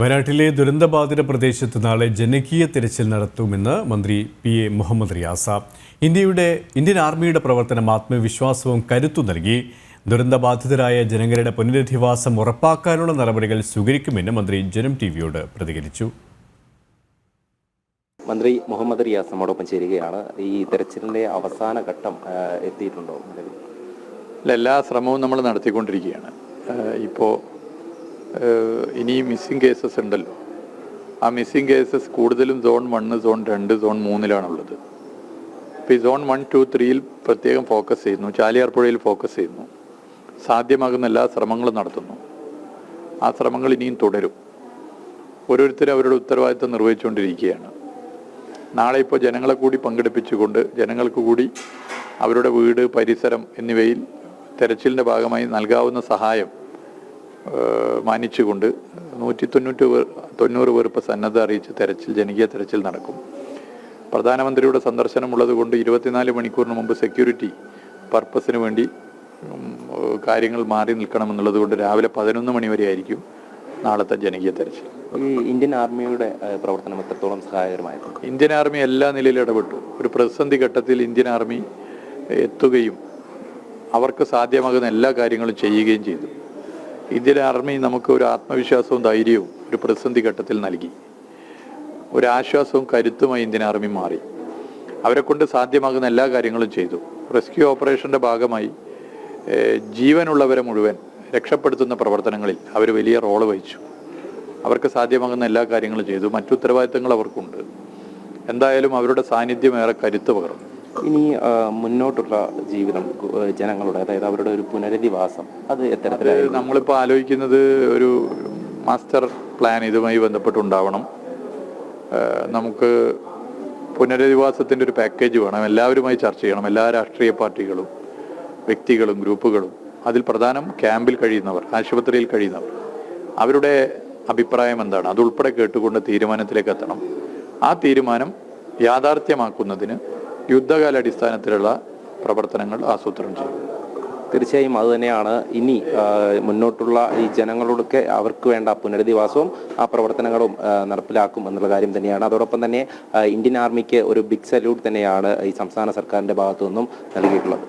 വയനാട്ടിലെ ദുരന്തബാധിത പ്രദേശത്ത് നാളെ ജനകീയ തിരച്ചിൽ നടത്തുമെന്ന് മന്ത്രി പി എ മുഹമ്മദ് റിയാസ. ഇന്ത്യയുടെ ഇന്ത്യൻ ആർമിയുടെ പ്രവർത്തനം ആത്മവിശ്വാസവും കരുത്തു നൽകി. ദുരന്തബാധിതരായ ജനങ്ങളുടെ പുനരധിവാസം ഉറപ്പാക്കാനുള്ള നടപടികൾ സ്വീകരിക്കുമെന്ന് മന്ത്രി ജനം ടി വിയോട് പ്രതികരിച്ചു. മന്ത്രി മുഹമ്മദ് റിയാസ് നമ്മോടൊപ്പം ചേരുകയാണ്. ഈ തെരച്ചിലിന്റെ അവസാന ഘട്ടം എത്തിയിട്ടുണ്ടോ നിലവിൽ? അല്ല, എല്ലാ ശ്രമവും നമ്മൾ നടത്തിക്കൊണ്ടിരിക്കുകയാണ്. ഇപ്പോൾ ഇനി മിസ്സിംഗ് കേസസ് ഉണ്ടല്ലോ. ആ മിസ്സിംഗ് കേസസ് കൂടുതലും സോൺ വണ്ണ് സോൺ രണ്ട് സോൺ മൂന്നിലാണുള്ളത്. ഇപ്പോൾ ഈ സോൺ വൺ ടു ത്രീയിൽ പ്രത്യേകം ഫോക്കസ് ചെയ്യുന്നു. ചാലിയാർ പുഴയിൽ ഫോക്കസ് ചെയ്യുന്നു. സാധ്യമാകുന്ന എല്ലാ ശ്രമങ്ങളും നടത്തുന്നു. ആ ശ്രമങ്ങൾ ഇനിയും തുടരും. ഓരോരുത്തരും അവരുടെ ഉത്തരവാദിത്തം നിർവഹിച്ചുകൊണ്ടിരിക്കുകയാണ്. നാളെ ഇപ്പോൾ ജനങ്ങളെ കൂടി പങ്കെടുപ്പിച്ചുകൊണ്ട് ജനങ്ങൾക്ക് കൂടി അവരുടെ വീട് പരിസരം എന്നിവയിൽ തെരച്ചിലിന്റെ ഭാഗമായി നൽകാവുന്ന സഹായം മാനിച്ചുകൊണ്ട് നൂറ്റി തൊണ്ണൂറ്റി പേർ തൊണ്ണൂറ് പേർ ഇപ്പോൾ സന്നദ്ധ അറിയിച്ച് തെരച്ചിൽ ജനകീയ തെരച്ചിൽ നടക്കും. പ്രധാനമന്ത്രിയുടെ സന്ദർശനമുള്ളത് കൊണ്ട് ഇരുപത്തിനാല് മണിക്കൂറിന് മുമ്പ് സെക്യൂരിറ്റി പർപ്പസിന് വേണ്ടി കാര്യങ്ങൾ മാറി നിൽക്കണമെന്നുള്ളത് കൊണ്ട് രാവിലെ പതിനൊന്ന് മണി വരെ ആയിരിക്കും നാളത്തെ ജനകീയ തെരച്ചിൽ. ഈ ഇന്ത്യൻ ആർമിയുടെ പ്രവർത്തനം എത്രത്തോളം സഹായകരമായിരുന്നു? ഇന്ത്യൻ ആർമി എല്ലാ നിലയിലും ഇടപെട്ടു. ഒരു പ്രതിസന്ധി ഘട്ടത്തിൽ ഇന്ത്യൻ ആർമി എത്തുകയും അവർക്ക് സാധ്യമാകുന്ന എല്ലാ കാര്യങ്ങളും ചെയ്യുകയും ചെയ്തു. ഇന്ത്യൻ ആർമി നമുക്ക് ഒരു ആത്മവിശ്വാസവും ധൈര്യവും ഒരു പ്രതിസന്ധി ഘട്ടത്തിൽ നൽകി. ഒരു ആശ്വാസവും കരുത്തുമായി ഇന്ത്യൻ ആർമി മാറി. അവരെ കൊണ്ട് സാധ്യമാകുന്ന എല്ലാ കാര്യങ്ങളും ചെയ്തു. റെസ്ക്യൂ ഓപ്പറേഷന്റെ ഭാഗമായി ജീവനുള്ളവരെ മുഴുവൻ രക്ഷപ്പെടുത്തുന്ന പ്രവർത്തനങ്ങളിൽ അവർ വലിയ റോൾ വഹിച്ചു. അവർക്ക് സാധ്യമാകുന്ന എല്ലാ കാര്യങ്ങളും ചെയ്തു. മറ്റു ഉത്തരവാദിത്തങ്ങൾ അവർക്കുണ്ട്. എന്തായാലും അവരുടെ സാന്നിധ്യം ഏറെ കരുത്ത് പകർന്നു. ഇനി മുന്നോട്ടുള്ള ജീവിതം ജനങ്ങളുടെ അതായത് അവരുടെ ഒരു പുനരധിവാസം അത് എത്തരത്തിലായിരുന്നു നമ്മളിപ്പോൾ ആലോചിക്കുന്നത് ഒരു മാസ്റ്റർ പ്ലാൻ ഇതുമായി ബന്ധപ്പെട്ടുണ്ടാവണം. നമുക്ക് പുനരധിവാസത്തിന്റെ ഒരു പാക്കേജ് വേണം. എല്ലാവരുമായി ചർച്ച ചെയ്യണം. എല്ലാ രാഷ്ട്രീയ പാർട്ടികളും വ്യക്തികളും ഗ്രൂപ്പുകളും അതിൽ പ്രധാനം ക്യാമ്പിൽ കഴിയുന്നവർ ആശുപത്രിയിൽ കഴിയുന്നവർ. അവരുടെ അഭിപ്രായം എന്താണ്? അതുൾപ്പെടെ കേട്ടുകൊണ്ട് തീരുമാനത്തിലേക്ക് എത്തണം. ആ തീരുമാനം യാഥാർത്ഥ്യമാക്കുന്നതിന് യുദ്ധകാലാടിസ്ഥാനത്തിലുള്ള പ്രവർത്തനങ്ങൾ ആസൂത്രണം ചെയ്യും. തീർച്ചയായും അത് തന്നെയാണ് ഇനി മുന്നോട്ടുള്ള ഈ ജനങ്ങളോടൊക്കെ അവർക്ക് വേണ്ട പുനരധിവാസവും ആ പ്രവർത്തനങ്ങളും നടപ്പിലാക്കും എന്നുള്ള കാര്യം തന്നെയാണ്. അതോടൊപ്പം തന്നെ ഇന്ത്യൻ ആർമിക്ക് ഒരു ബിഗ് സല്യൂട്ട് തന്നെയാണ് ഈ സംസ്ഥാന സർക്കാരിന്റെ ഭാഗത്തു നിന്നും നൽകിയിട്ടുള്ളത്.